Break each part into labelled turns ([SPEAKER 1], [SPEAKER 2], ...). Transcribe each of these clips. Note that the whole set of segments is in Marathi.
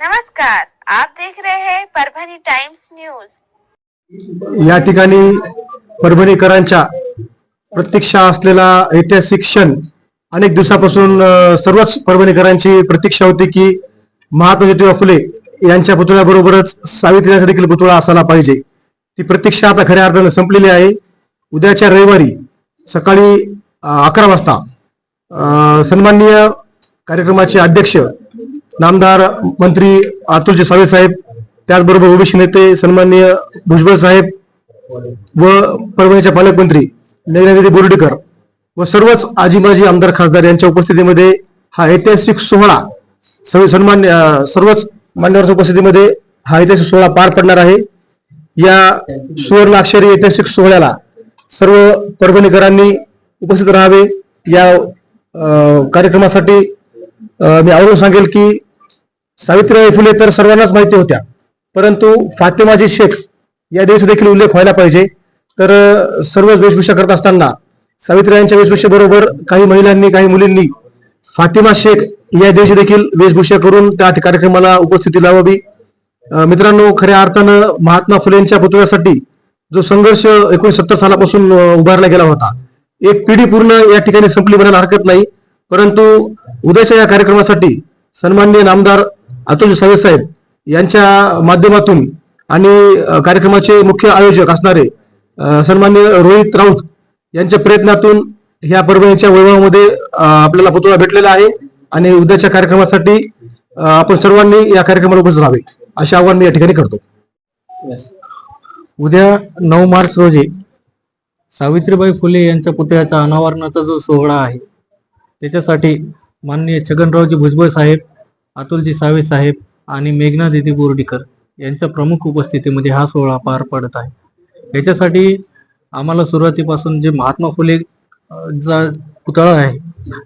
[SPEAKER 1] नमस्कार आप देख रहे हैं परभणी टाइम्स न्यूज।
[SPEAKER 2] या ठिकाणी परभणीकरांच्या प्रतीक्षा असलेला ऐतिहासिक क्षण अनेक दिवसापासून सर्वच परभणीकरांची प्रतीक्षा होती की महात्मा ज्योतिबा फुले यांच्या पुतळ्याबरोबरच सावित्रीचा देखील पुतळा असायला पाहिजे. ती प्रतीक्षा आता खऱ्या अर्थानं संपलेली आहे. उद्याच्या रविवारी सकाळी अकरा वाजता सन्माननीय कार्यक्रमाचे अध्यक्ष नामदार मंत्री आतुरजी सावे साहेब त्याचबरोबर ओबीसी नेते सन्माननीय भुजबळ साहेब व परभणीच्या पालकमंत्री नैनादिदी बोर्डीकर व सर्वच आजी माजी आमदार खासदार यांच्या उपस्थितीमध्ये हा ऐतिहासिक सोहळा सर्व सन्मान सर्वच मान्यवरांच्या उपस्थितीमध्ये हा ऐतिहासिक सोहळा पार पडणार आहे. या सुवर्णाक्षरी ऐतिहासिक सोहळ्याला सर्व परभणीकरांनी उपस्थित राहावे. या कार्यक्रमासाठी मी आवडून सांगेल की सावित्रीबाई फुले तर सर्वांनाच माहिती होत्या. परंतु फातेमाजी शेख या दिवशी देखील उल्लेख व्हायला पाहिजे. तर सर्वच वेशभूषा करत असताना सावित्रीबाईंच्या वेशभूषेबरोबर काही महिलांनी काही मुलींनी फातिमा शेख या दिवशी देखील वेशभूषा करून त्या कार्यक्रमाला उपस्थिती लावावी. मित्रांनो खऱ्या अर्थानं महात्मा फुलेंच्या पुतळ्यासाठी जो संघर्ष एकोणीशे सत्तर सालापासून उभारला गेला होता एक पिढी पूर्ण या ठिकाणी संपली म्हणायला हरकत नाही. परंतु उद्याच्या या कार्यक्रमासाठी सन्माननीय नामदार अतुल सावे साहेब यांच्या माध्यमातून आणि कार्यक्रमाचे मुख्य आयोजक असणारे अं, सन्माननीय रोहित राऊत यांच्या प्रयत्नातून ह्या परभणीच्या वैभवामध्ये आपल्याला पुतळा भेटलेला आहे आणि उद्याच्या कार्यक्रमासाठी आपण सर्वांनी या कार्यक्रमाला उपस्थित राहावे असे आवाहन मी या ठिकाणी करतो.
[SPEAKER 3] उद्या नऊ मार्च रोजी सावित्रीबाई फुले यांच्या पुतळ्याचा अनावरणाचा जो सोहळा आहे त्याच्यासाठी माननीय छगनरावजी भुजबळ साहेब अतुलजी सावे साहेब आणि मेघना दिदी बोर्डीकर यांच्या प्रमुख उपस्थितीमध्ये हा सोहळा पार पडत आहे. याच्यासाठी आम्हाला सुरुवातीपासून जे महात्मा फुले जा चा पुतळा आहे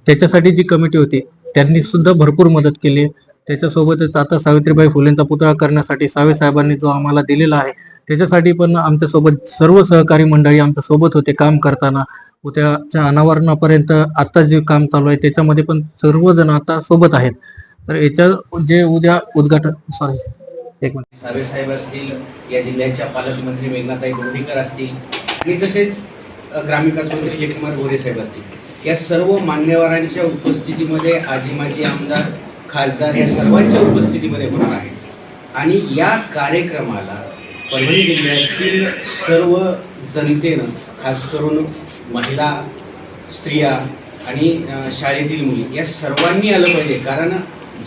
[SPEAKER 3] त्याच्यासाठी जी कमिटी होती त्यांनी सुद्धा भरपूर मदत केली. आहे त्याच्यासोबतच आता सावित्रीबाई फुलेंचा पुतळा करण्यासाठी सावे साहेबांनी जो आम्हाला दिलेला आहे त्याच्यासाठी पण आमच्यासोबत सर्व सहकारी मंडळी आमच्यासोबत होते काम करताना. उद्याच्या अनावरणापर्यंत आता जे काम चालू आहे त्याच्यामध्ये पण सर्वजण आता सोबत आहेत. तर याच्या जे उद्या उद्घाटन सॉरी एक मिनिट
[SPEAKER 4] सावे साहेब असतील या जिल्ह्याच्या पालकमंत्री मेघनाताई बोर्डीकर असतील आणि तसेच ग्रामविकास मंत्री जयकुमार गोरे साहेब असतील. या सर्व मान्यवरांच्या उपस्थितीमध्ये आजी माजी आमदार खासदार या सर्वांच्या उपस्थितीमध्ये होणार आहे आणि या कार्यक्रमाला परभणी जिल्ह्यातील सर्व जनतेनं खास करून महिला स्त्रिया आणि शाळेतील मुली. या सर्वांनी आलं पाहिजे. कारण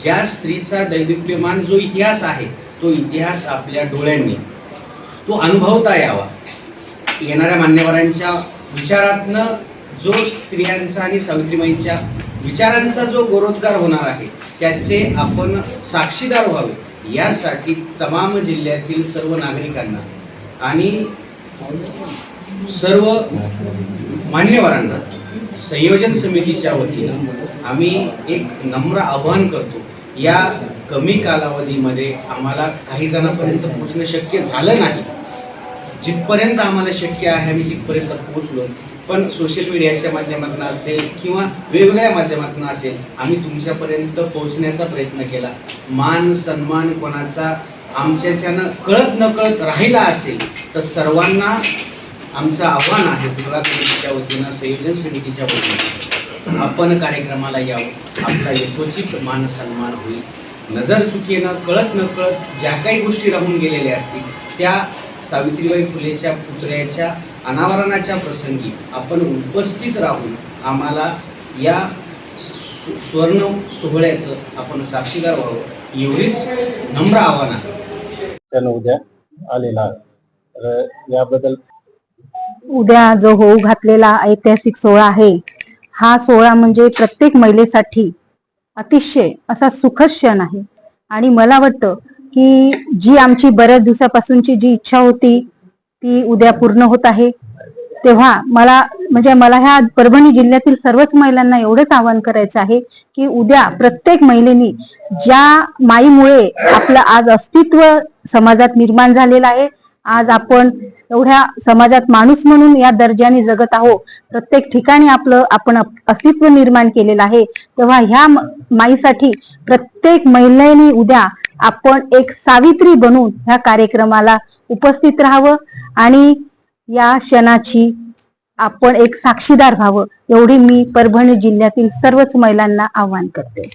[SPEAKER 4] ज्या स्त्रीचा दैदिप्यमान जो इतिहास आहे तो इतिहास आपल्या डोळ्यांनी तो अनुभवता यावा. येणाऱ्या मान्यवरांच्या विचारातनं जो स्त्रियांचा आणि सावित्रीबाईंच्या विचारांचा जो गोरोद्गार होणार आहे त्याचे आपण साक्षीदार व्हावे. यासाठी तमाम जिल्ह्यातील सर्व नागरिकांना आणि सर्व मान्यवरांना. संयोजन समितीच्या वतीनं आम्ही एक नम्र आवाहन करतो या कमी कालावधीमध्ये आम्हाला काही जणांपर्यंत पोहोचणं शक्य झालं नाही. जिथपर्यंत आम्हाला शक्य आहे आम्ही तिथपर्यंत पोहोचलो. पण सोशल मीडियाच्या माध्यमातून असेल किंवा वेगवेगळ्या माध्यमातून असेल आम्ही तुमच्यापर्यंत पोहोचण्याचा प्रयत्न केला. मान सन्मान कोणाचा आमच्याच्यानं कळत नकळत राहिला असेल तर सर्वांना आमचं आव्हान आहे पुतळा कमिटीच्या वतीनं संयोजन समितीच्या वतीनं आपण कार्यक्रमाला यावं. आपला यथोचित मान सन्मान होईल. नजर चुकीनं कळत नकळत ज्या काही गोष्टी राहून गेलेल्या असतील त्या सावित्रीबाई फुलेच्या पुतळ्याच्या अनावरणाच्या प्रसंगी आपण उपस्थित राहून आम्हाला या स्वर्ण सुवर्ण सोहळ्याचं आपण साक्षीदार व्हावं एवढीच नम्र आव्हान आहे.
[SPEAKER 3] त्यानं उद्या आलेला तर याबद्दल
[SPEAKER 5] उद्या जो होऊ घातलेला ऐतिहासिक सोहळा आहे हा सोहळा म्हणजे प्रत्येक महिलेसाठी अतिशय असा सुखद क्षण आहे. आणि मला वाटतं की जी आमची बऱ्याच दिवसापासूनची जी इच्छा होती ती उद्या पूर्ण होत आहे. तेव्हा मला म्हणजे मला ह्या परभणी जिल्ह्यातील सर्वच महिलांना एवढंच आवाहन करायचं आहे की उद्या प्रत्येक महिलेनी ज्या माईमुळे आपलं आज अस्तित्व समाजात निर्माण झालेलं आहे आज आपण एवढ्या समाजात माणूस म्हणून या दर्जाने जगत आहो प्रत्येक ठिकाणी आपलं आपण अस्तित्व निर्माण केलेलं आहे. तेव्हा ह्या माईसाठी प्रत्येक महिलेने उद्या आपण एक सावित्री बनून ह्या कार्यक्रमाला उपस्थित राहावं आणि या क्षणाची आपण एक साक्षीदार व्हावं एवढी मी परभणी जिल्ह्यातील सर्वच महिलांना आव्हान करते.